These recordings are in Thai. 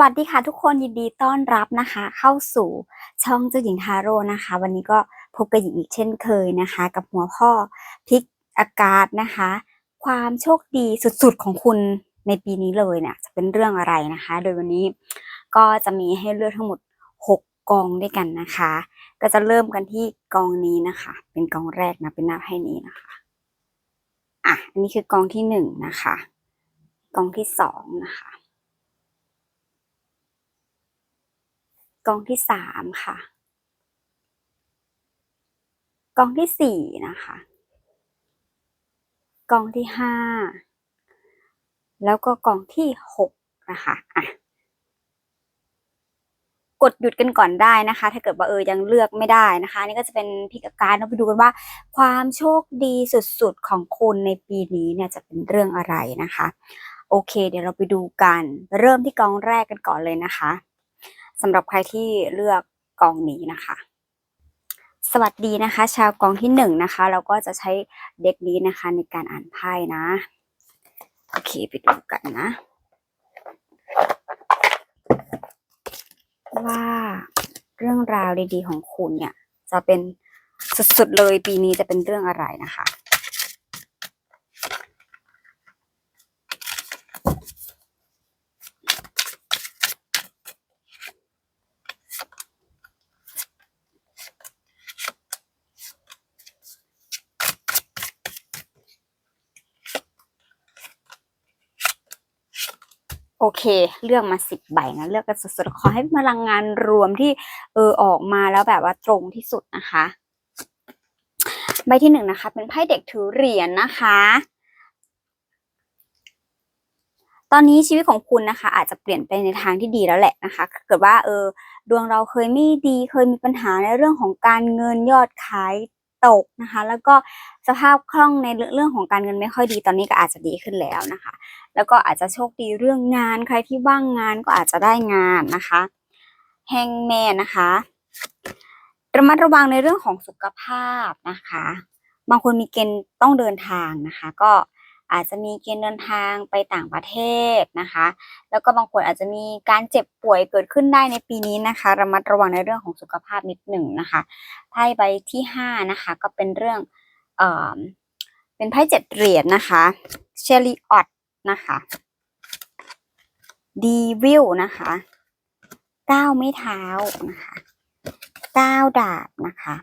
วัสดีค่ะทุกคนยินดีต้อนรับนะคะ เข้าสู่ช่องเจ้าหญิงทาโร่นะคะ วันนี้ก็พบกับหญิงอีกเช่นเคยนะคะ กับหัวข้อพลิกอากาศนะคะ ความโชคดีสุดๆของคุณในปีนี้เลยเนี่ยจะเป็นเรื่องอะไรนะคะ โดยวันนี้ก็จะมีให้เลือกทั้งหมด 6 กองด้วยกันนะคะ ก็จะเริ่มกันที่กองนี้นะคะ เป็นกองแรกนะเป็นหน้าไพ่นี้นะคะอะอันนี้คือกองที่หนึ่งนะคะ กองที่สองนะคะ กองที่สามค่ะ กองที่สี่นะคะ กองที่ห้าแล้วก็กองที่หกนะคะอะกดหยุดกันก่อนได้นะคะ ถ้าเกิดว่าเออยังเลือกไม่ได้นะคะนี่ก็จะเป็นพิกอาการเราไปดูกันว่า ความโชคดีสุดๆของคุณในปีนี้เนี่ยจะเป็นเรื่องอะไรนะคะ โอเค เดี๋ยวเราไปดูกัน เริ่มที่กองแรกกันก่อนเลยนะคะ สำหรับใครที่เลือกกองนี้นะคะ สวัสดีนะคะ ชาวกองที่หนึ่งนะคะ เราก็จะใช้เด็กนี้นะคะในการอ่านไพ่นะ โอเคไปดูกันนะ ว่าเรื่องราวดีๆของคุณเนี่ย จะเป็นสุดๆเลยปีนี้จะเป็นเรื่องอะไรนะคะ โอเค เลือกมาสิบใบนะ เลือกกันสดๆ ขอให้พลังงานรวมที่เออออกมาแล้วแบบว่าตรงที่สุดนะคะ ใบที่หนึ่งนะคะ เป็นไพ่เด็กถือเหรียญนะคะ ตอนนี้ชีวิตของคุณนะคะ อาจจะเปลี่ยนไปในทางที่ดีแล้วแหละนะคะ เกิดว่าเออดวงเราเคยไม่ดีเคยมีปัญหาในเรื่องของการเงินยอดขาย ตกนะคะ แล้วก็สภาพคล่องในเรื่องของการเงินไม่ค่อยดีตอนนี้ก็อาจจะดีขึ้นแล้วนะคะ แล้วก็อาจจะโชคดีเรื่องงานใครที่ว่างงานก็อาจจะได้งานนะคะแฮงแมนนะคะระมัดระวังในเรื่องของสุขภาพนะคะ บางคนมีเกณฑ์ต้องเดินทางนะคะ ก็ อาจจะมีเกณฑ์เดินทางไปต่างประเทศนะคะ แล้วก็บางคนอาจจะมีการเจ็บป่วยเกิดขึ้นได้ในปีนี้นะคะ ระมัดระวังในเรื่องของสุขภาพนิดหนึ่งนะคะไพ่ใบที่ห้านะคะก็เป็นเรื่องเอ่อเป็นไพ่เจ็ดเหรียญนะคะเชลีออตนะคะดีวิลนะคะก้าวไม้เท้านะคะก้าวดาบนะคะ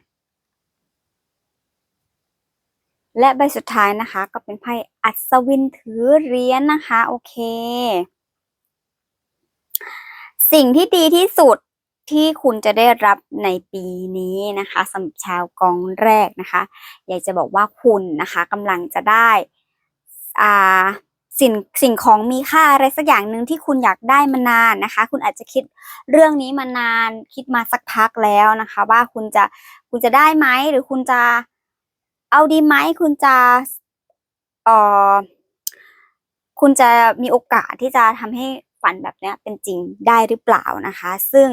และใบสุดท้ายนะคะ ก็เป็นไพ่อัศวินถือเหรียญนนะคะ โอเค สิ่งที่ดีที่สุดที่คุณจะได้รับในปีนี้นะคะสำหรับชาวกองแรกนะคะ อยากจะบอกว่าคุณนะคะกำลังจะได้อ่าสิ่งสิ่งของมีค่าอะไรสักอย่างหนึ่งที่คุณอยากได้มานานนะคะ คุณอาจจะคิดเรื่องนี้มานานคิดมาสักพักแล้วนะคะ ว่าคุณจะคุณจะได้ไหมหรือคุณจะ เอาดีไหมคุณจะเอ่อคุณจะมีโอกาสที่จะทำให้ฝันแบบเนี้ยเป็นจริงได้หรือเปล่านะคะ ซึ่ง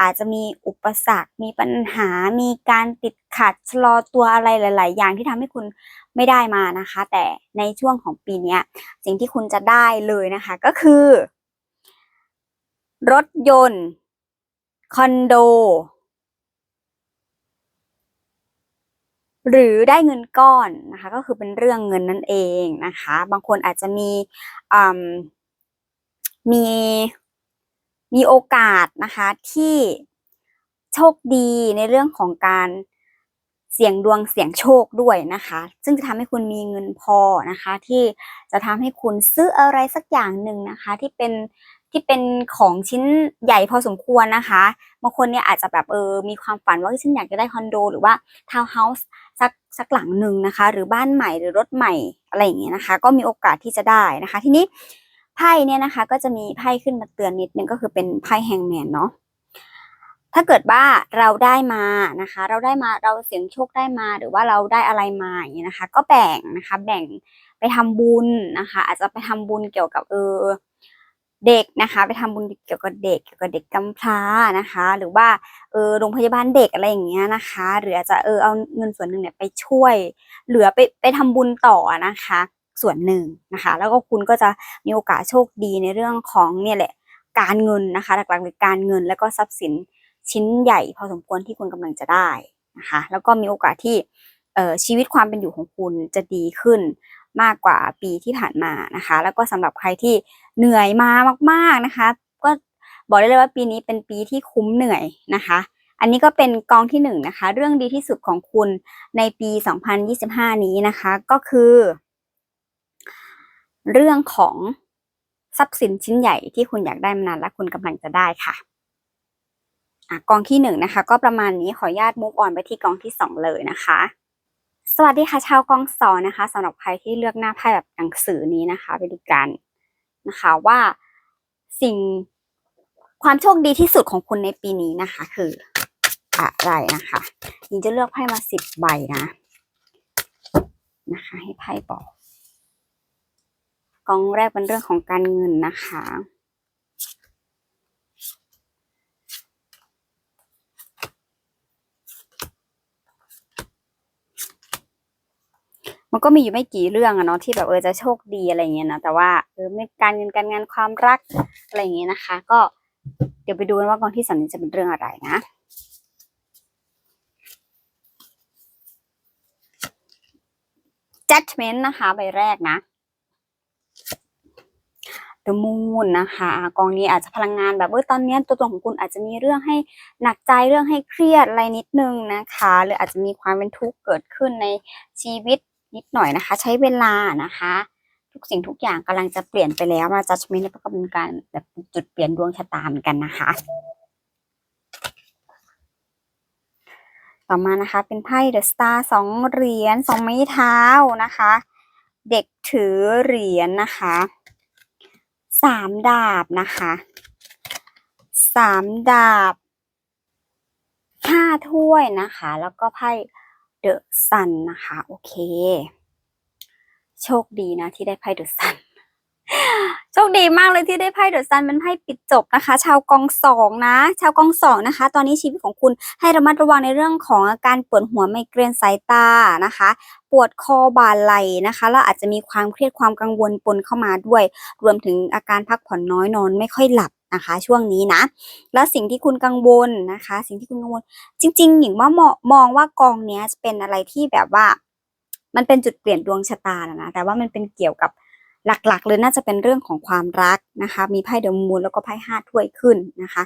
อาจจะมีอุปสรรค มีปัญหา มีการติดขัดชะลอตัวอะไรหลาย ๆ อย่างที่ทำให้คุณไม่ได้มานะคะ แต่ในช่วงของปีนี้สิ่งที่คุณจะได้เลยนะคะ ก็คือ รถยนต์ คอนโด หรือได้เงินก้อนนะคะก็คือเป็นเรื่องเงินนั่นเองนะคะ บางคนอาจจะมีมีมีโอกาสนะคะที่โชคดีในเรื่องของการเสี่ยงดวงเสี่ยงโชคด้วยนะคะ ซึ่งจะทำให้คุณมีเงินพอนะคะ ที่จะทำให้คุณซื้ออะไรสักอย่างหนึ่งนะคะ ที่เป็นที่เป็นของชิ้นใหญ่พอสมควรนะคะบางคนเนี่ยอาจจะแบบเออมีความฝันว่าฉันอยากจะได้คอนโด หรือว่าทาวน์เฮาส์ สักหลังหนึ่งนะคะ หรือบ้านใหม่หรือรถใหม่อะไรอย่างเงี้ยนะคะ ก็มีโอกาสที่จะได้นะคะ ทีนี้ไพ่เนี่ยนะคะ ก็จะมีไพ่ขึ้นมาเตือนนิดนึงก็คือเป็นไพ่แฮงแมนเนาะถ้าเกิดว่าเราได้มานะคะ เราได้มาเราเสียงโชคได้มาหรือว่าเราได้อะไรมาอย่างเงี้ยนะคะ ก็แบ่งนะคะ แบ่งไปทำบุญนะคะ อาจจะไปทำบุญเกี่ยวกับเออ เด็กนะคะ ไปทำบุญเกี่ยวกับเด็กเกี่ยวกับเด็กกำพร้านะคะ หรือว่าเออโรงพยาบาลเด็กอะไรอย่างเงี้ยนะคะ หรืออาจจะเออเอาเงินส่วนหนึ่งเนี่ยไปช่วย เหลือไปไปทำบุญต่อนะคะ ส่วนหนึ่งนะคะ แล้วก็คุณก็จะมีโอกาสโชคดีในเรื่องของเนี่ยแหละการเงินนะคะ หลักๆเลยการเงินแล้วก็ทรัพย์สินชิ้นใหญ่พอสมควรที่คุณกำลังจะได้นะคะ แล้วก็มีโอกาสที่เออชีวิตความเป็นอยู่ของคุณจะดีขึ้น มากกว่าปีที่ผ่านมานะคะ แล้วก็สำหรับใครที่เหนื่อยมามาก ๆนะคะ ก็บอกได้เลยว่าปีนี้เป็นปีที่คุ้มเหนื่อยนะคะ อันนี้ก็เป็นกองที่หนึ่งนะคะ เรื่องดีที่สุดของคุณในปี 2025 นี้นะคะ ก็คือ เรื่องของทรัพย์สินชิ้นใหญ่ที่คุณอยากได้มานานและคุณกำลังจะได้ค่ะอะกองที่หนึ่งนะคะ ก็ประมาณนี้ขออนุญาตมุกออนไปที่กองที่สองเลยนะคะ สวัสดีค่ะชาวกองสองนะคะสำหรับใครที่เลือกหน้าไพ่แบบหนังสือนี้นะคะไปดูกันนะคะว่าสิ่งความโชคดีที่สุดของคุณในปีนี้นะคะ คืออะไรนะคะยิงจะเลือกไพ่มาสิบใบนะนะคะ ให้ไพ่บอกกองแรกเป็นเรื่องของการเงินนะคะ มันก็มีอยู่ไม่กี่เรื่องอะเนาะที่แบบเออจะโชคดีอะไรเงี้ยนะแต่ว่าเออไม่การเงินการงานความรักอะไรเงี้ยนะคะ ก็เดี๋ยวไปดูกันว่ากองที่สามนี้จะเป็นเรื่องอะไรนะ judgment นะคะใบแรกนะ The Moon นะคะกองนี้อาจจะพลังงานแบบเออตอนนี้ตัวตนของคุณอาจจะมีเรื่องให้หนักใจเรื่องให้เครียดอะไรนิดนึงนะคะ หรืออาจจะมีความเป็นทุกข์เกิดขึ้นในชีวิต นิดหน่อยนะคะ ใช้เวลานะคะ ทุกสิ่งทุกอย่างกำลังจะเปลี่ยนไปแล้วมา judgment แล้วก็เป็นการแบบจุดเปลี่ยนดวงชะตาเหมือนกันนะคะ ต่อมานะคะเป็นไพ่ The Star สองเหรียญสองไม้เท้านะคะ เด็กถือเหรียญนะคะสามดาบนะคะสามดาบห้าถ้วยนะคะ แล้วก็ไพ่ เดอะซันนะคะ โอเค โชคดีนะที่ได้ไพ่เดอะซันโชคดีมากเลยที่ได้ไพ่เดอะซันเป็นไพ่ปิดจบนะคะ ชาวกองสองนะ ชาวกองสองนะคะ ตอนนี้ชีวิตของคุณให้ระมัดระวังในเรื่องของอาการปวดหัวไมเกรนสายตานะคะ ปวดคอบ่าไหล่นะคะแล้วอาจจะมีความเครียดความกังวลปนเข้ามาด้วย รวมถึงอาการพักผ่อนน้อยนอนไม่ค่อยหลับ นะคะ ช่วงนี้นะ แล้วสิ่งที่คุณกังวลนะคะ สิ่งที่คุณกังวล จริง ๆ หญิงว่ามองมองว่ากองเนี้ยจะเป็นอะไรที่แบบว่า มันเป็นจุดเปลี่ยนดวงชะตานะนะแต่ว่ามันเป็นเกี่ยวกับหลักๆเลยน่าจะเป็นเรื่องของความรักนะคะ มีไพ่เดอะมูนแล้วก็ไพ่ห้าถ้วยขึ้นนะคะ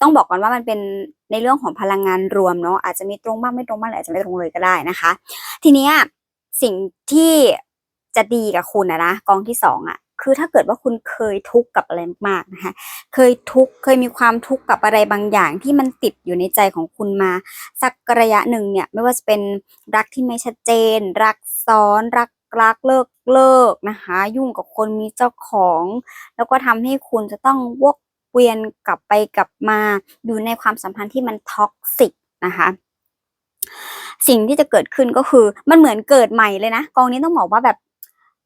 ต้องบอกก่อนว่ามันเป็นในเรื่องของพลังงานรวมเนาะอาจจะมีตรงบ้างไม่ตรงบ้างหรืออาจจะไม่ตรงเลยก็ได้นะคะ ทีเนี้ยสิ่งที่จะดีกับคุณนะนะกองที่สองอะ่ะ คือถ้าเกิดว่าคุณเคยทุกข์กับอะไรมากนะคะ เคยทุกข์เคยมีความทุกข์กับอะไรบางอย่างที่มันติดอยู่ในใจของคุณมา สักระยะหนึ่งเนี่ยไม่ว่าจะเป็นรักที่ไม่ชัดเจน รักซ้อนรักรักเลิกเลิกนะคะ ยุ่งกับคนมีเจ้าของ แล้วก็ทำให้คุณจะต้องวกเวียนกลับไปกลับมาอยู่ในความสัมพันธ์ที่มันท็อกซิกนะคะสิ่งที่จะเกิดขึ้นก็คือมันเหมือนเกิดใหม่เลยนะ กองนี้ต้องบอกว่าแบบ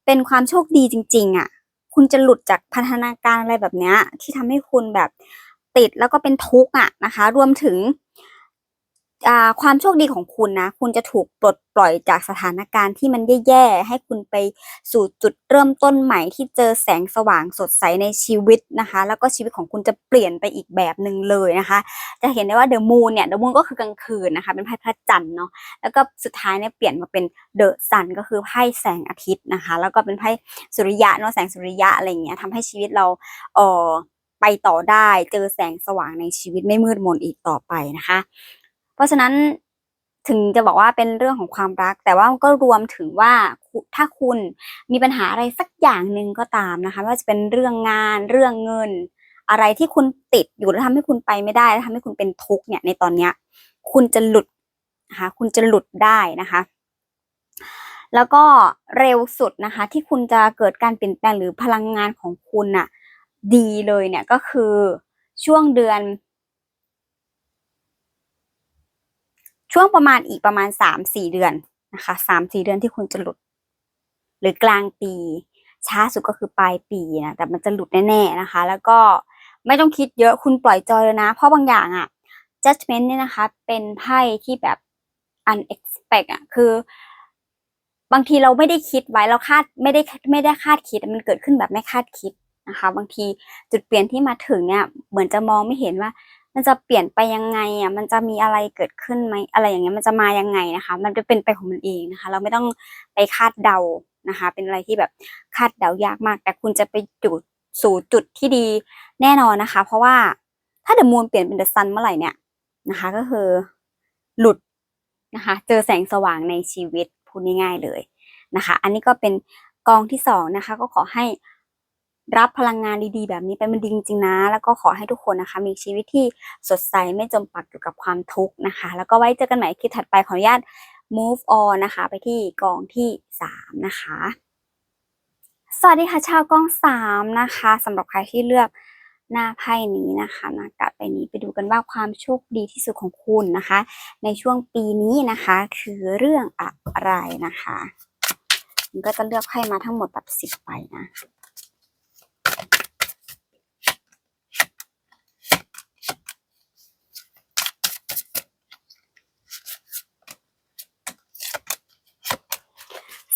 เป็นความโชคดีจริง ๆอะ คุณจะหลุดจากพันธนาการอะไรแบบเนี้ยที่ทำให้คุณแบบติดแล้วก็เป็นทุกข์อะนะคะ รวมถึง ความโชคดีของคุณนะ คุณจะถูกปลดปล่อยจากสถานการณ์ที่มันแย่ๆ ให้คุณไปสู่จุดเริ่มต้นใหม่ที่เจอแสงสว่างสดใสในชีวิตนะคะ แล้วก็ชีวิตของคุณจะเปลี่ยนไปอีกแบบหนึ่งเลยนะคะ จะเห็นได้ว่าเดอะมูนเนี่ยเดอะมูนก็คือกลางคืนนะคะ เป็นไพ่พระจันทร์เนาะ แล้วก็สุดท้ายเนี่ยเปลี่ยนมาเป็นเดอะซันก็คือไพ่แสงอาทิตย์นะคะ แล้วก็เป็นไพ่สุริยะเนาะแสงสุริยะอะไรเงี้ยทำให้ชีวิตเราเอ่อไปต่อได้เจอแสงสว่างในชีวิตไม่มืดมนอีกต่อไปนะคะ เพราะฉะนั้นถึงจะบอกว่าเป็นเรื่องของความรัก แต่ว่าก็รวมถึงว่าถ้าคุณมีปัญหาอะไรสักอย่างหนึ่งก็ตามนะคะว่าจะเป็นเรื่องงานเรื่องเงิน อะไรที่คุณติดอยู่แล้วทำให้คุณไปไม่ได้แล้วทำให้คุณเป็นทุกข์เนี่ยในตอนเนี้ย คุณจะหลุดนะคะคุณจะหลุดได้นะคะ แล้วก็เร็วสุดนะคะ ที่คุณจะเกิดการเปลี่ยนแปลงหรือพลังงานของคุณน่ะดีเลยเนี่ยก็คือช่วงเดือน ช่วงประมาณอีกประมาณสามสี่เดือนนะคะสามสี่เดือนที่คุณจะหลุด หรือกลางปี ช้าสุดก็คือปลายปีนะแต่มันจะหลุดแน่ๆนะคะ แล้วก็ไม่ต้องคิดเยอะคุณปล่อยจอยเลยนะ เพราะบางอย่างอะ judgment เนี่ยนะคะ เป็นไพ่ที่แบบ unexpected อะคือบางทีเราไม่ได้คิดไว้เราคาดไม่ได้ไม่ได้คาดคิดมันเกิดขึ้นแบบไม่คาดคิดนะคะ บางทีจุดเปลี่ยนที่มาถึงเนี่ยเหมือนจะมองไม่เห็นว่า มันจะเปลี่ยนไปยังไงอะมันจะมีอะไรเกิดขึ้นไหมอะไรอย่างเงี้ยมันจะมายังไงนะคะ มันจะเป็นไปของมันเองนะคะ เราไม่ต้องไปคาดเดานะคะ เป็นอะไรที่แบบคาดเดายากมาก แต่คุณจะไปจุดสู่จุดที่ดีแน่นอนนะคะ เพราะว่าถ้าเดอะมูนเปลี่ยนเป็นเดอะซันเมื่อไหร่เนี่ยนะคะ ก็คือหลุดนะคะ เจอแสงสว่างในชีวิตพูดง่ายๆเลยนะคะ อันนี้ก็เป็นกองที่สองนะคะ ก็ขอให้ รับพลังงานดีๆ แบบนี้ไปมันดีจริงๆนะ แล้วก็ขอให้ทุกคนนะคะ มีชีวิตที่สดใสไม่จมปักอยู่กับความทุกข์นะคะ แล้วก็ไว้เจอกันใหม่คลิปถัดไปขออนุญาต move on นะคะ ไปที่กองที่สามนะคะ สวัสดีค่ะชาวกองสามนะคะสำหรับใครที่เลือกหน้าไพ่นี้นะคะหน้ากาดใบนี้ไปดูกันว่าความโชคดีที่สุดของคุณนะคะ ในช่วงปีนี้นะคะ คือเรื่องอะไรนะคะมันก็จะเลือกไพ่มาทั้งหมดแบบสิบใบนะ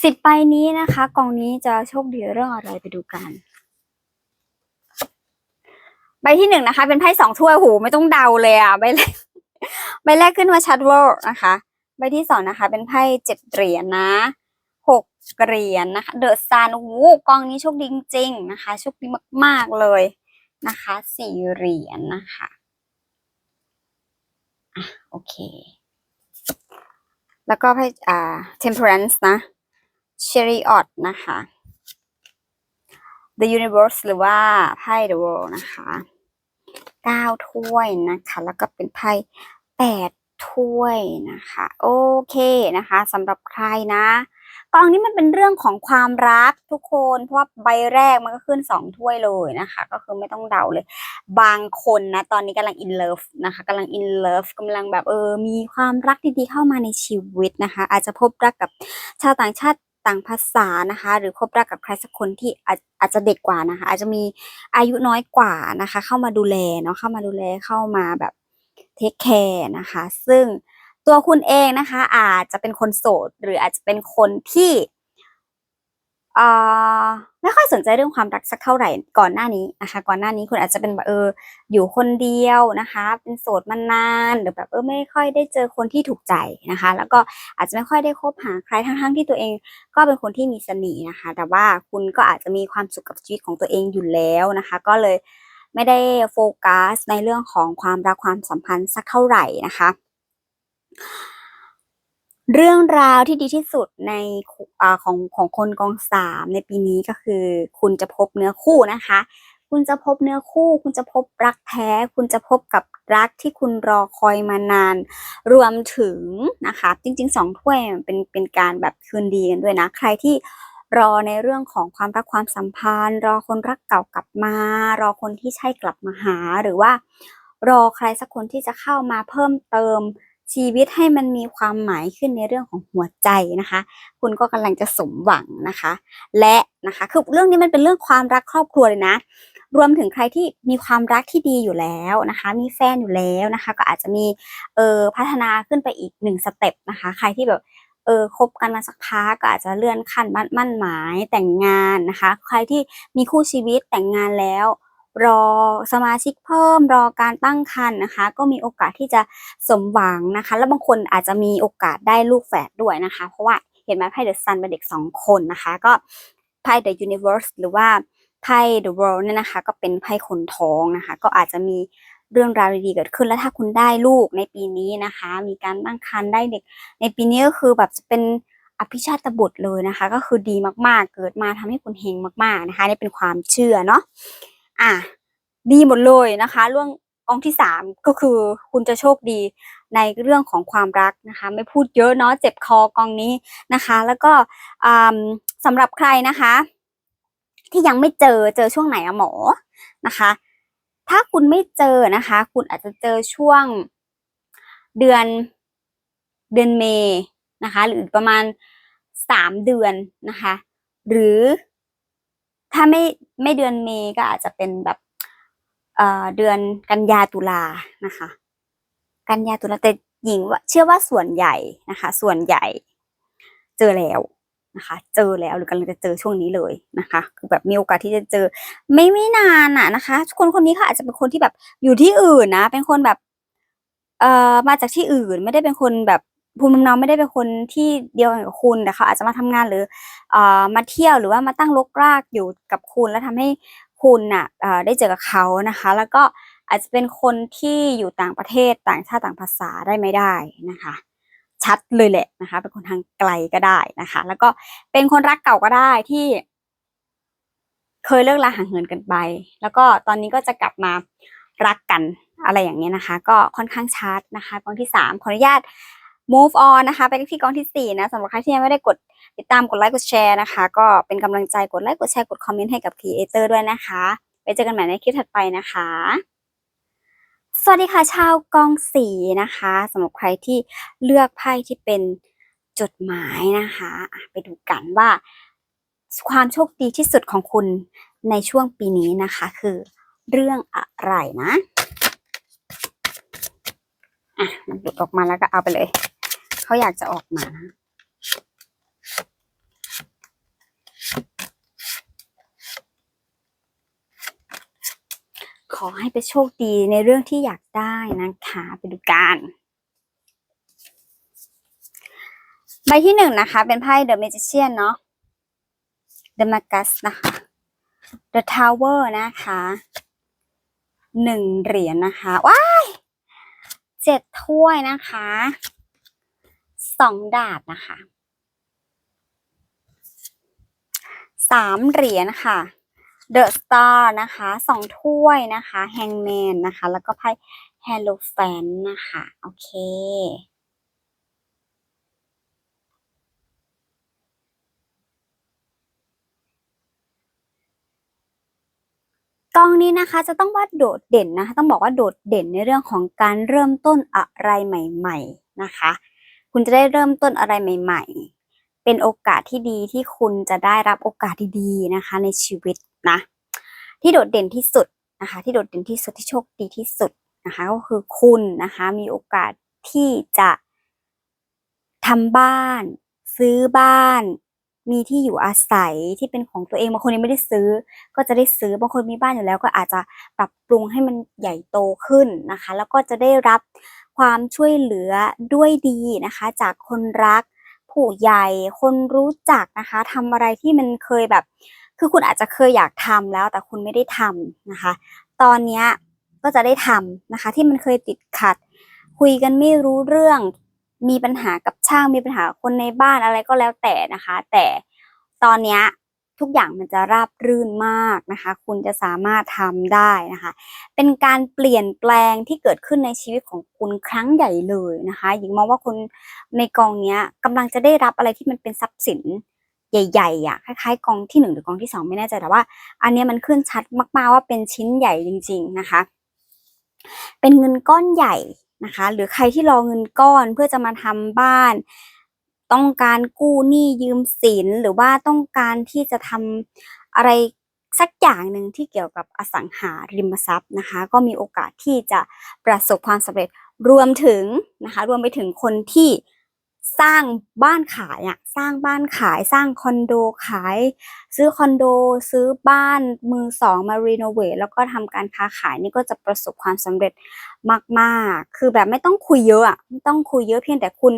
สิบใบนี้นะคะ กองนี้จะโชคดีเรื่องอะไรไปดูกัน ใบที่หนึ่งนะคะ เป็นไพ่สองถ้วยโหไม่ต้องเดาเลยอะใบแรกใบแรกขึ้นมาชัดเวอร์นะคะ ใบที่สองนะคะ เป็นไพ่เจ็ดเหรียญนะหกเหรียญนะคะเดอะซานโอ้โหกองนี้โชคดีจริงๆนะคะโชคดีมากๆเลยนะคะสี่เหรียญนะคะอะโอเค แล้วก็ไพ่อ่า temperance นะ chariot นะคะ the universe หรือว่าไพ่ the world นะคะเก้าถ้วยนะคะ แล้วก็เป็นไพ่แปดถ้วยนะคะ โอเคนะคะสำหรับใครนะกองนี้มันเป็นเรื่องของความรักทุกคนเพราะว่าใบแรกมันก็ขึ้นสองถ้วยเลยนะคะ ก็คือไม่ต้องเดาเลย บางคนนะ ตอนนี้กำลัง in love นะคะกำลัง in love กำลังแบบเออมีความรักดีๆเข้ามาในชีวิตนะคะ อาจจะพบรักกับชาวต่างชาติ ต่างภาษานะคะ หรือคบรักกับใครสักคนที่อาจอาจจะเด็กกว่านะคะ อาจจะมีอายุน้อยกว่านะคะ เข้ามาดูแลเนาะเข้ามาดูแลเข้ามาแบบเทคแคร์นะคะ ซึ่งตัวคุณเองนะคะ อาจจะเป็นคนโสด หรืออาจจะเป็นคนที่ ไม่ค่อยสนใจเรื่องความรักสักเท่าไหร่ก่อนหน้านี้นะคะ ก่อนหน้านี้คุณอาจจะเป็นแบบเอออยู่คนเดียวนะคะ เป็นโสดมานานหรือแบบเออไม่ค่อยได้เจอคนที่ถูกใจนะคะ แล้วก็อาจจะไม่ค่อยได้คบหาใครทั้งๆที่ตัวเอง ก็เป็นคนที่มีเสน่ห์นะคะ แต่ว่าคุณก็อาจจะมีความสุขกับชีวิตของตัวเองอยู่แล้วนะคะ ก็เลยไม่ได้โฟกัสในเรื่องของความรักความสัมพันธ์สักเท่าไหร่นะคะ เรื่องราวที่ดีที่สุดในอของของคนกองสามในปีนี้ก็คือ คุณจะพบเนื้อคู่นะคะ คุณจะพบเนื้อคู่ คุณจะพบรักแท้ คุณจะพบกับรักที่คุณรอคอยมานาน รวมถึงนะคะจริงๆสองถ้วยมันเป็นเป็นการแบบคืนดีกันด้วยนะ ใครที่รอในเรื่องของความรักความสัมพันธ์ รอคนรักเก่ากลับมา รอคนที่ใช่กลับมาหาหรือว่า รอใครสักคนที่จะเข้ามาเพิ่มเติม ชีวิตให้มันมีความหมายขึ้นในเรื่องของหัวใจนะคะ คุณก็กำลังจะสมหวังนะคะ และนะคะคือเรื่องนี้มันเป็นเรื่องความรักครอบครัวเลยนะ รวมถึงใครที่มีความรักที่ดีอยู่แล้วนะคะ มีแฟนอยู่แล้วนะคะ ก็อาจจะมีเออพัฒนาขึ้นไปอีกหนึ่งสเต็ปนะคะ ใครที่แบบเออคบกันมาสักพักก็อาจจะเลื่อนขั้นมั่นหมายแต่งงานนะคะ ใครที่มีคู่ชีวิตแต่งงานแล้ว รอสมาชิกเพิ่มรอการตั้งครรภ์นะคะ ก็มีโอกาสที่จะสมหวังนะคะ แล้วบางคนอาจจะมีโอกาสได้ลูกแฝดด้วยนะคะ เพราะว่าเห็นไหมไพ่เดอะซันเป็นเด็กสองคนนะคะ ก็ไพ่เดอะยูนิเวอร์สหรือว่าไพ่เดอะเวิลด์เนี่ยนะคะ ก็เป็นไพ่คนท้องนะคะ ก็อาจจะมีเรื่องราวดีๆเกิดขึ้น แล้วถ้าคุณได้ลูกในปีนี้นะคะ มีการตั้งครรภ์ได้เด็ก ในปีนี้ก็คือแบบจะเป็นอภิชาตบุตรเลยนะคะ ก็คือดีมากๆ เกิดมาทำให้คุณเฮงมากๆนะคะ นี่เป็นความเชื่อเนาะ อะดีหมดเลยนะคะเรื่ององที่สามก็คือคุณจะโชคดีในเรื่องของความรักนะคะ ไม่พูดเยอะเนาะเจ็บคอกองนี้นะคะ แล้วก็สำหรับใครนะคะ ที่ยังไม่เจอเจอช่วงไหนอะหมอนะคะ ถ้าคุณไม่เจอนะคะ คุณอาจจะเจอช่วงเดือนเดือนเมนะคะ หรือประมาณสามเดือนนะคะ หรือ ถ้าไม่ไม่เดือนเมษก็อาจจะเป็นแบบเดือนกันยาตุลานะคะ กันยาตุลาแต่หญิงว่าเชื่อว่าส่วนใหญ่นะคะ ส่วนใหญ่ เจอแล้วนะคะ เจอแล้วหรือกำลังจะเจอช่วงนี้เลยนะคะ คือแบบมีโอกาสที่จะเจอ ไม่ไม่นานอะนะคะ คนคนนี้เขาอาจจะเป็นคนที่แบบอยู่ที่อื่นนะ เป็นคนแบบเอ่อมาจากที่อื่นไม่ได้เป็นคนแบบ ภูมิลำเนาไม่ได้เป็นคนที่เดียวกันกับคุณแต่เขาอาจจะมาทำงานหรือเอ่อมาเที่ยวหรือว่ามาตั้งรกรากอยู่กับคุณ แล้วทำให้คุณน่ะเอ่อได้เจอกับเขานะคะ แล้วก็อาจจะเป็นคนที่อยู่ต่างประเทศต่างชาติต่างภาษาได้ไม่ได้นะคะ ชัดเลยแหละนะคะ เป็นคนทางไกลก็ได้นะคะ แล้วก็เป็นคนรักเก่าก็ได้ที่ เคยเลิกลาห่างเหินกันไป แล้วก็ตอนนี้ก็จะกลับมารักกันอะไรอย่างเงี้ยนะคะ ก็ค่อนข้างชัดนะคะกองที่สามขออนุญาต move on นะคะ ไปที่กองที่สี่นะสำหรับใครที่ยังไม่ได้กดติดตามกดไลค์กดแชร์นะคะ ก็เป็นกำลังใจกดไลค์กดแชร์กดคอมเมนต์ให้กับครีเอเตอร์ด้วยนะคะ ไปเจอกันใหม่ในคลิปถัดไปนะคะ สวัสดีค่ะชาวกองสีนะคะสำหรับใครที่เลือกไพ่ที่เป็นจดหมายนะคะไปดูกันว่า ความโชคดีที่สุดของคุณในช่วงปีนี้นะคะ คือเรื่องอะไรนะอะมันหลุดออกมาแล้วก็เอาไปเลย เขาอยากจะออกมาขอให้ไปโชคดีในเรื่องที่อยากได้นะคะไปดูกันใบที่หนึ่งนะคะ เป็นไพ่ The Magician เนาะ The Magus นะคะ The Tower นะคะหนึ่งเหรียญนะคะ ว้ายเจ็ดถ้วยนะคะ สองดาบนะคะสามเหรียญค่ะ The Star นะคะสองถ้วยนะคะ Hangman นะคะ แล้วก็ไพ่ Hello Fan นะคะ โอเค กองนี้นะคะจะต้องว่าโดดเด่นนะคะ ต้องบอกว่าโดดเด่นในเรื่องของการเริ่มต้นอะไรใหม่ ๆ นะคะ คุณจะได้เริ่มต้นอะไรใหม่ ๆ เป็นโอกาสที่ดีที่คุณจะได้รับโอกาสดีๆนะคะ ในชีวิตนะ ที่โดดเด่นที่สุดนะคะ ที่โดดเด่นที่สุดที่โชคดีที่สุดนะคะก็คือคุณนะคะมีโอกาสที่จะทำบ้าน ซื้อบ้าน มีที่อยู่อาศัยที่เป็นของตัวเองบางคนยังไม่ได้ซื้อ ก็จะได้ซื้อบางคนมีบ้านอยู่แล้ว ก็อาจจะปรับปรุงให้มันใหญ่โตขึ้นนะคะ แล้วก็จะได้รับ ความช่วยเหลือด้วยดีนะคะ จากคนรัก ผู้ใหญ่คนรู้จักนะคะทำอะไรที่มันเคยแบบ คือคุณอาจจะเคยอยากทำแล้วแต่คุณไม่ได้ทำนะคะ ตอนเนี้ก็จะได้ทำนะคะ ที่มันเคยติดขัด คุยกันไม่รู้เรื่องมีปัญหากับช่างมีปัญหาคนในบ้านอะไรก็แล้วแต่นะคะ แต่ตอนเนี้ย ทุกอย่างมันจะราบรื่นมากนะคะ คุณจะสามารถทำได้นะคะ เป็นการเปลี่ยนแปลงที่เกิดขึ้นในชีวิตของคุณครั้งใหญ่เลยนะคะหญิงมองว่าคนในกองนี้กำลังจะได้รับอะไรที่มันเป็นทรัพย์สินใหญ่ๆอะคล้ายๆกองที่หนึ่งหรือกองที่สองไม่แน่ใจแต่ว่า อันนี้มันขึ้นชัดมากๆว่าเป็นชิ้นใหญ่จริง ๆนะคะ เป็นเงินก้อนใหญ่นะคะ หรือใครที่รอเงินก้อนเพื่อจะมาทำบ้าน ต้องการกู้หนี้ยืมสินหรือว่าต้องการที่จะทำอะไรสักอย่างหนึ่งที่เกี่ยวกับอสังหาริมทรัพย์นะคะ ก็มีโอกาสที่จะประสบความสำเร็จรวมถึงนะคะรวมไปถึงคนที่สร้างบ้านขายอะสร้างบ้านขายสร้างคอนโดขาย ซื้อคอนโดซื้อบ้านมือสองมารีโนเวทแล้วก็ทำการค้าขายนี่ก็จะประสบความสำเร็จมาก ๆ คือแบบไม่ต้องคุยเยอะอะไม่ต้องคุยเยอะเพียงแต่คุณ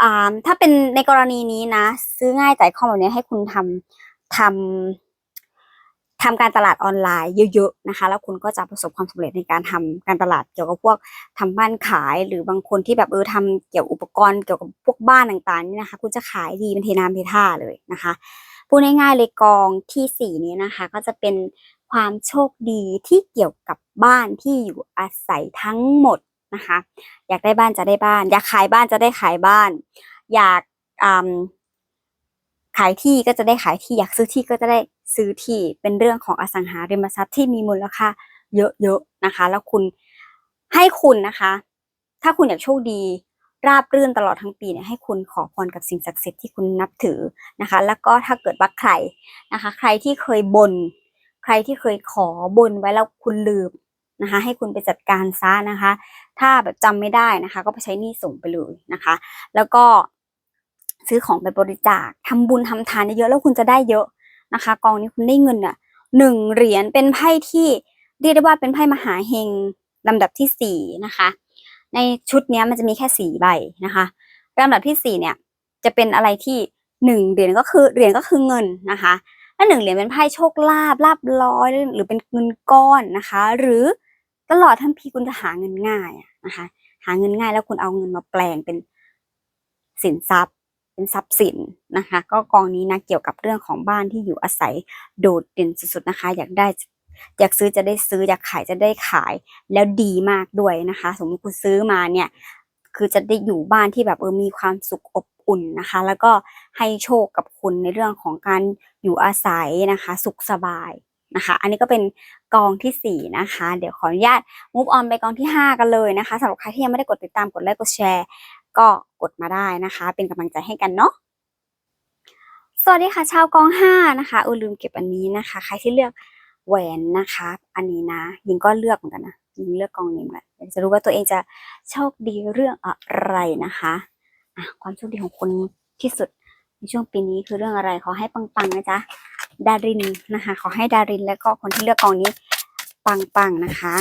อ่าถ้าเป็นในกรณีนี้นะ ซื้อง่ายจ่ายคล่องแบบนี้ให้คุณทำทำทำการตลาดออนไลน์เยอะๆนะคะ แล้วคุณก็จะประสบความสำเร็จในการทำการตลาดเกี่ยวกับพวกทำบ้านขายหรือบางคนที่แบบเออทำเกี่ยวอุปกรณ์เกี่ยวกับพวกบ้านต่างๆนี่นะคะ คุณจะขายดีเป็นเทน้ำเทท่าเลยนะคะพูดง่ายๆเลยกองที่สี่นี้นะคะ ก็จะเป็นความโชคดีที่เกี่ยวกับบ้านที่อยู่อาศัยทั้งหมด นะคะ อยากได้บ้านจะได้บ้าน อยากขายบ้านจะได้ขายบ้าน อยากขายที่ก็จะได้ขายที่ อยากซื้อที่ก็จะได้ซื้อที่เป็นเรื่องของอสังหาริมทรัพย์ที่มีมูลค่าเยอะๆนะคะ แล้วคุณให้คุณนะคะ ถ้าคุณอยากโชคดีราบรื่นตลอดทั้งปีเนี่ยให้คุณขอพรกับสิ่งศักดิ์สิทธิ์ที่คุณนับถือนะคะ แล้วก็ถ้าเกิดว่าใครนะคะ ใครที่เคยบน ใครที่เคยขอบนไว้แล้วคุณลืม นะคะ ให้คุณไปจัดการซะนะคะ ถ้าแบบจำไม่ได้นะคะ ก็ไปใช้หนี้ส่งไปเลยนะคะ แล้วก็ซื้อของไปบริจาคทำบุญทำทานเยอะๆแล้วคุณจะได้เยอะนะคะ กองนี้คุณได้เงินอะหนึ่งเหรียญเป็นไพ่ที่เรียกได้ว่าเป็นไพ่มหาเฮงลำดับที่สี่นะคะ ในชุดนี้มันจะมีแค่สี่ใบนะคะลำดับที่สี่เนี่ย จะเป็นอะไรที่หนึ่งเหรียญก็คือเหรียญก็คือเงินนะคะและหนึ่งเหรียญเป็นไพ่โชคลาภลาบลอยหรือเป็นเงินก้อนนะคะ หรือ ตลอดทั้งปีคุณจะหาเงินง่ายนะคะ หาเงินง่ายแล้วคุณเอาเงินมาแปลงเป็นสินทรัพย์ เป็นทรัพย์สินนะคะ ก็กองนี้นะเกี่ยวกับเรื่องของบ้านที่อยู่อาศัยโดดเด่นสุดๆนะคะ อยากได้อยากซื้อจะได้ซื้ออยากขายจะได้ขายแล้วดีมากด้วยนะคะ สมมติคุณซื้อมาเนี่ยคือจะได้อยู่บ้านที่แบบเออมีความสุขอบอุ่นนะคะ แล้วก็ให้โชคกับคุณในเรื่องของการอยู่อาศัยนะคะ สุขสบาย นะคะ อันนี้ก็เป็นกองที่สี่นะคะ เดี๋ยวขออนุญาต move on ไปกองที่ห้ากันเลยนะคะสำหรับใครที่ยังไม่ได้กดติดตามกดไลค์กดแชร์ ก็กดมาได้นะคะ เป็นกำลังใจให้กันเนาะสวัสดีค่ะ ชาวกองห้านะคะออลืมเก็บอันนี้นะคะ ใครที่เลือกแหวนนะคะ อันนี้นะยิงก็เลือกเหมือนกันนะยิงเลือกกองนี้เหมือนกันจะรู้ว่าตัวเองจะโชคดีเรื่องอะไรนะคะอะความโชคดีของคนที่สุดในช่วงปีนี้คือเรื่องอะไรขอให้ปังๆนะจ๊ะ ดารินนะคะ ขอให้ดารินแล้วก็คนที่เลือกกองนี้ปังๆนะคะ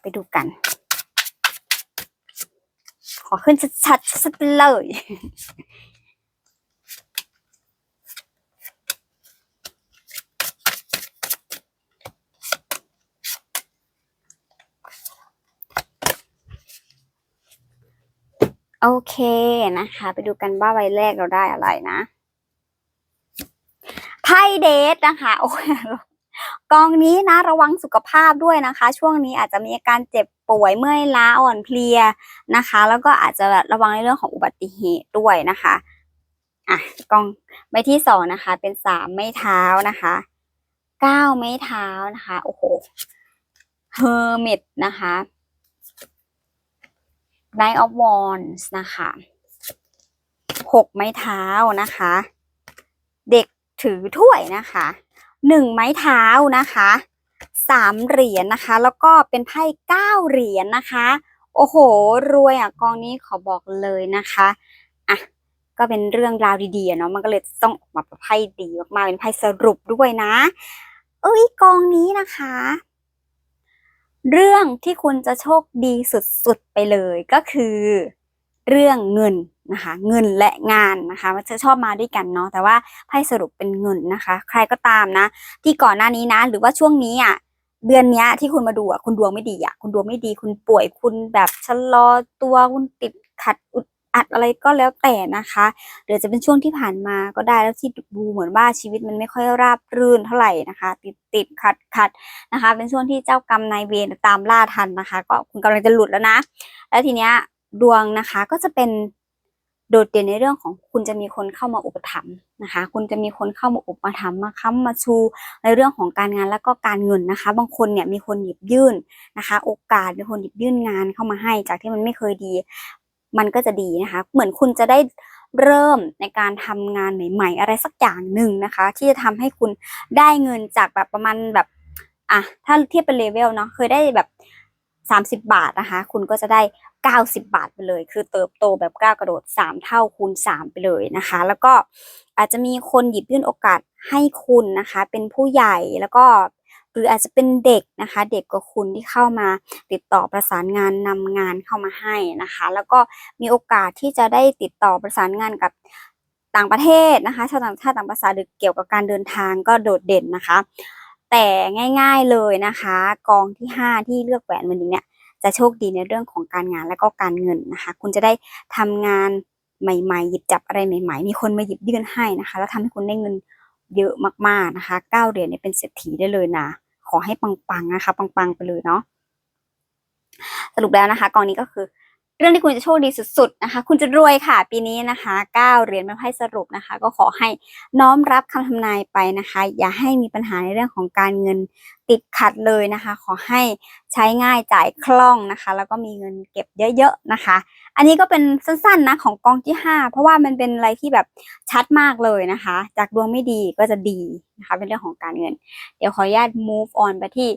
ไปดูกัน ขอขึ้นชัดๆสักเลย โอเคนะคะ ไปดูกันว่าใบแรกเราได้อะไรนะไพ่เดทนะคะ โอ้ยกองนี้นะระวังสุขภาพด้วยนะคะ ช่วงนี้อาจจะมีอาการเจ็บป่วยเมื่อยล้าอ่อนเพลียนะคะ แล้วก็อาจจะระวังในเรื่องของอุบัติเหตุด้วยนะคะอะกองใบที่สองนะคะ เป็นสามไม้เท้านะคะเก้าไม้เท้านะคะโอ้โหเฮอร์มิตนะคะ Knight of Wands นะคะหกไม้เท้านะคะ เด็กถือถ้วยนะคะหนึ่งไม้เท้านะคะสามเหรียญนะคะ แล้วก็เป็นไพ่เก้าเหรียญนะคะ โอ้โห รวยอะกองนี้ขอบอกเลยนะคะอะก็เป็นเรื่องราวดีๆเนาะมันก็เลยต้องออกมาเป็นไพ่ดีมากๆเป็นไพ่สรุปด้วยนะ เอ้ยกองนี้นะคะ เรื่องที่คุณจะโชคดีสุดๆไปเลยก็คือ เรื่องเงินนะคะเงินและงานนะคะมันจะชอบมาด้วยกันเนาะแต่ว่าไพ่สรุปเป็นเงินนะคะ ใครก็ตามนะ ที่ก่อนหน้านี้นะ หรือว่าช่วงนี้อะเดือนนี้ที่คุณมาดูอะคุณดวงไม่ดีอะคุณดวงไม่ดี คุณป่วยคุณแบบชะลอตัวคุณติดขัดอุด อัดอะไรก็แล้วแต่นะคะหรือจะเป็นช่วงที่ผ่านมาก็ได้แล้วที่ดูเหมือนว่าชีวิตมันไม่ค่อยราบรื่นเท่าไหร่นะคะ ติดติดขัดขัดนะคะ เป็นช่วงที่เจ้ากรรมนายเวรตามล่าทันนะคะ ก็คุณกำลังจะหลุดแล้วนะ แล้วทีเนี้ยดวงนะคะก็จะเป็นโดดเด่นในเรื่องของคุณจะมีคนเข้ามาอุปถัมภ์นะคะ คุณจะมีคนเข้ามาอุปถัมภ์มาค้ำมาชูในเรื่องของการงานแล้วก็การเงินนะคะ บางคนเนี่ยมีคนหยิบยื่นนะคะ โอกาสมีคนหยิบยื่นงานเข้ามาให้จากที่มันไม่เคยดี มันก็จะดีนะคะ เหมือนคุณจะได้เริ่มในการทำงานใหม่ ๆ อะไรสักอย่างหนึ่งนะคะ ที่จะทำให้คุณได้เงินจากแบบประมาณแบบอะถ้าเทียบเป็นเลเวลเนาะเคยได้แบบสามสิบบาทนะคะ คุณก็จะได้เก้าสิบบาทไปเลย คือเติบโตแบบก้าวกระโดดสามเท่าคูณสามไปเลยนะคะ แล้วก็อาจจะมีคนหยิบยื่นโอกาสให้คุณนะคะ เป็นผู้ใหญ่แล้วก็ หรืออาจจะเป็นเด็กนะคะ เด็กกว่าคุณที่เข้ามาติดต่อประสานงานนำงานเข้ามาให้นะคะ แล้วก็มีโอกาสที่จะได้ติดต่อประสานงานกับต่างประเทศนะคะชาวต่างชาติต่างภาษาหรือเกี่ยวกับการเดินทางก็โดดเด่นนะคะ แต่ง่ายๆเลยนะคะ กองที่ห้าที่เลือกแหวนวันนี้เนี่ยจะโชคดีในเรื่องของการงานและก็การเงินนะคะ คุณจะได้ทำงานใหม่ๆ หยิบจับอะไรใหม่ๆ มีคนมาหยิบยื่นให้นะคะ แล้วทำให้คุณได้เงินเยอะมากๆนะคะเก้าเหรียญเนี่ยเป็นเศรษฐีได้เลยนะ ขอให้ปังๆนะคะ ปังๆไปเลยเนาะสรุปแล้วนะคะกองนี้ก็คือ เรื่องที่คุณจะโชคดีสุดๆนะคะ คุณจะรวยค่ะ ปีนี้นะคะเก้าเหรียญเป็นไพ่สรุปนะคะ ก็ขอให้น้อมรับคำทำนายไปนะคะ อย่าให้มีปัญหาในเรื่องของการเงิน ติดขัดเลยนะคะ ขอให้ใช้ง่ายจ่ายคล่องนะคะ แล้วก็มีเงินเก็บเยอะๆนะคะ อันนี้ก็เป็นสั้นๆนะของกองที่ห้าเพราะว่ามันเป็นอะไรที่แบบชัดมากเลยนะคะ จากดวงไม่ดีก็จะดีนะคะ เป็นเรื่องของการเงิน เดี๋ยวขออนุญาต move on ไปที่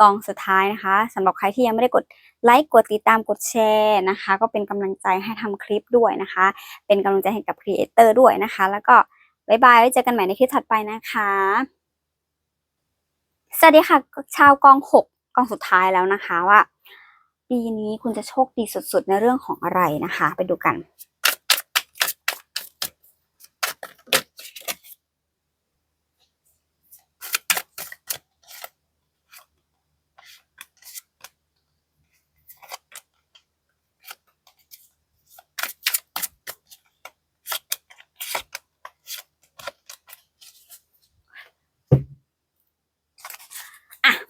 กองสุดท้ายนะคะสำหรับใครที่ยังไม่ได้กดไลค์กดติดตามกดแชร์นะคะ ก็เป็นกำลังใจให้ทำคลิปด้วยนะคะ เป็นกำลังใจให้กับครีเอเตอร์ด้วยนะคะ แล้วก็บายบายไว้เจอกันใหม่ในคลิปถัดไปนะคะ สวัสดีค่ะ ชาวกองหกกองสุดท้ายแล้วนะคะว่า ปีนี้คุณจะโชคดีสุดๆ ในเรื่องของอะไรนะคะ ไปดูกัน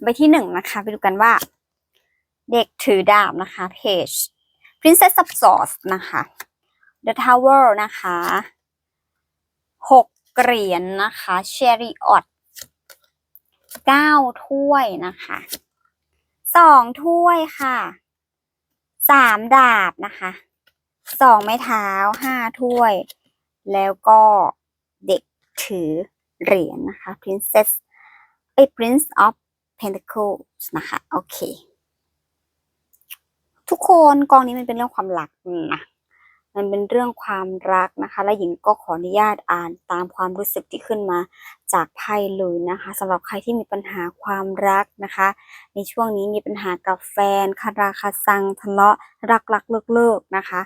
ใบที่หนึ่งนะคะ ไปดูกันว่า เด็กถือดาบนะคะ page princess of swords นะคะ the tower นะคะหกเหรียญนะคะ chariot เก้าถ้วยนะคะสองถ้วยค่ะสามดาบนะคะสองไม้เท้าห้าถ้วย แล้วก็เด็กถือเหรียญนะคะ princess เอ้ prince of pentacles นะคะ โอเค ทุกคนกองนี้มันเป็นเรื่องความรักนะมันเป็นเรื่องความรักนะคะ และหญิงก็ขออนุญาตอ่านตามความรู้สึกที่ขึ้นมาจากไพ่เลยนะคะสำหรับใครที่มีปัญหาความรักนะคะ ในช่วงนี้มีปัญหากับแฟนคาราคาซังทะเลาะรักรักเลิกเลิกๆนะคะ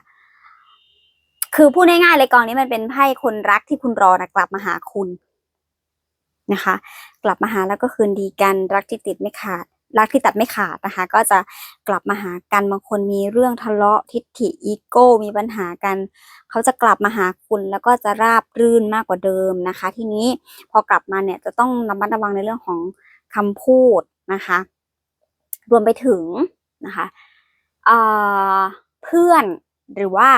คือพูดง่ายๆเลยกองนี้มันเป็นไพ่คนรักที่คุณรอนะกลับมาหาคุณ นะคะ กลับมาหาแล้วก็คืนดีกันรักที่ติดไม่ขาด รักที่ตัดไม่ขาดนะคะ ก็จะกลับมาหากันบางคนมีเรื่องทะเลาะทิฐิอีโก้มีปัญหากัน เขาจะกลับมาหาคุณแล้วก็จะราบรื่นมากกว่าเดิมนะคะ ทีนี้พอกลับมาเนี่ยจะต้องระมัดระวังในเรื่องของคำพูดนะคะ รวมไปถึงนะคะเเพื่อนหรือว่า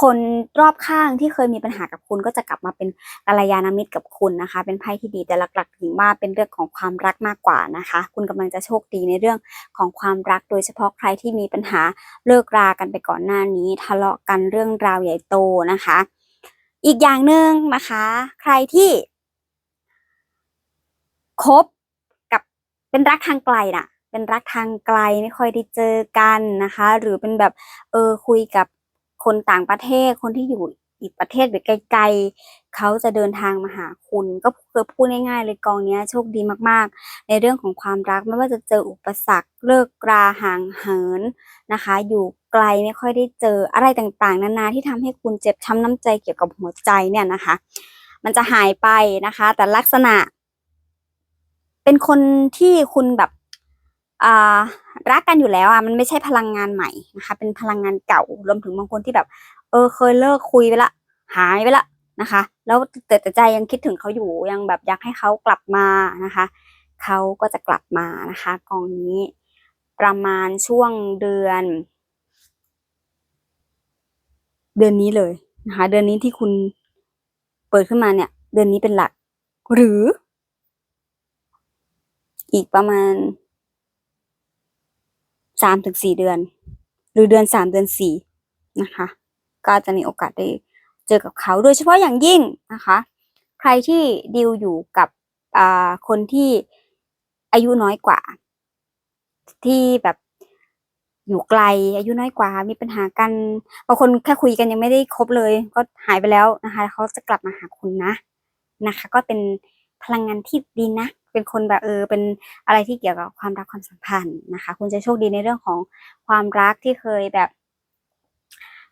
คนรอบข้างที่เคยมีปัญหากับคุณก็จะกลับมาเป็นกัลยาณมิตรกับคุณนะคะ เป็นไพ่ที่ดีแต่หลักๆถึงว่าเป็นเรื่องของความรักมากกว่านะคะ คุณกำลังจะโชคดีในเรื่องของความรัก โดยเฉพาะใครที่มีปัญหาเลิกรากันไปก่อนหน้านี้ ทะเลาะกันเรื่องราวใหญ่โตนะคะ อีกอย่างหนึ่งนะคะ ใครที่คบกับเป็นรักทางไกลน่ะเป็นรักทางไกลไม่ค่อยได้เจอกันนะคะ หรือเป็นแบบเออคุยกับ คนต่างประเทศคนที่อยู่อีกประเทศหรือไกลๆเขาจะเดินทางมาหาคุณ ก็คือพูดง่ายๆเลยกองเนี้ยโชคดีมากๆ ในเรื่องของความรักไม่ว่าจะเจออุปสรรคเลิกราห่างเหินนะคะ อยู่ไกลไม่ค่อยได้เจออะไรต่างๆ นานาที่ทำให้คุณเจ็บช้ำน้ำใจเกี่ยวกับหัวใจเนี่ยนะคะ มันจะหายไปนะคะ แต่ลักษณะ เป็นคนที่คุณแบบ รักกันอยู่แล้วอะมันไม่ใช่พลังงานใหม่นะคะ เป็นพลังงานเก่ารวมถึงบางคนที่แบบ เออเคยเลิกคุยไปละ หายไปละนะคะ แล้วแต่ใจยังคิดถึงเขาอยู่ยังแบบอยากให้เขากลับมานะคะเขาก็จะกลับมานะคะกองนี้ประมาณช่วงเดือน เดือนนี้เลยนะคะ เดือนนี้ที่คุณเปิดขึ้นมาเนี่ย เดือนนี้เป็นหลัก หรือ อีกประมาณ สามถึงสี่เดือน หรือเดือนสามเดือนสี่นะคะ ก็จะมีโอกาสได้เจอกับเขาโดยเฉพาะอย่างยิ่งนะคะ ใครที่ดีลอยู่กับคนที่อายุน้อยกว่า ที่แบบอยู่ไกล อายุน้อยกว่า มีปัญหากันบางคนแค่คุยกันยังไม่ได้คบเลย ก็หายไปแล้วนะคะเขาจะกลับมาหาคุณนะนะคะ ก็เป็น พลังงานที่ดีนะ เป็นคนแบบเออเป็นอะไรที่เกี่ยวกับความรักความสัมพันธ์นะคะ คุณจะโชคดีในเรื่องของความรักที่เคยแบบ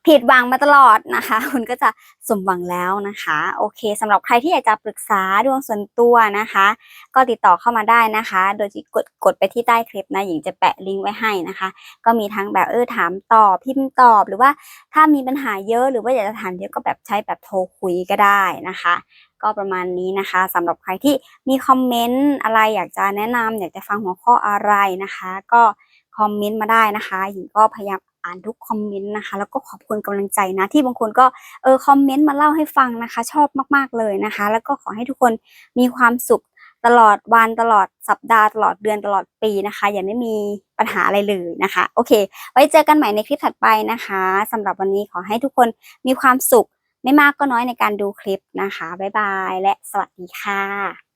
ผิดหวังมาตลอดนะคะ คุณก็จะสมหวังแล้วนะคะ โอเคสำหรับใครที่อยากจะปรึกษาดวงส่วนตัวนะคะ ก็ติดต่อเข้ามาได้นะคะ โดยที่กดกดไปที่ใต้คลิปนะหญิงจะแปะลิงก์ไว้ให้นะคะ ก็มีทั้งแบบเออถามตอบพิมพ์ตอบ หรือว่าถ้ามีปัญหาเยอะหรือว่าอยากจะถามเยอะก็แบบใช้แบบโทรคุยก็ได้นะคะ ก็ประมาณนี้นะคะสำหรับใครที่มีคอมเมนต์อะไรอยากจะแนะนำอยากจะฟังหัวข้ออะไรนะคะ ก็คอมเมนต์มาได้นะคะหญิงก็พยายามอ่านทุกคอมเมนต์นะคะ แล้วก็ขอบคุณกำลังใจนะ ที่บางคนก็เออคอมเมนต์มาเล่าให้ฟังนะคะ ชอบมากๆเลยนะคะ แล้วก็ขอให้ทุกคนมีความสุขตลอดวันตลอดสัปดาห์ตลอดเดือนตลอดปีนะคะ อย่าได้มีปัญหาอะไรเลยนะคะ โอเค ไว้เจอกันใหม่ในคลิปถัดไปนะคะสำหรับวันนี้ขอให้ทุกคนมีความสุข ไม่มากก็น้อยในการดูคลิปนะคะ บ๊ายบาย และสวัสดีค่ะ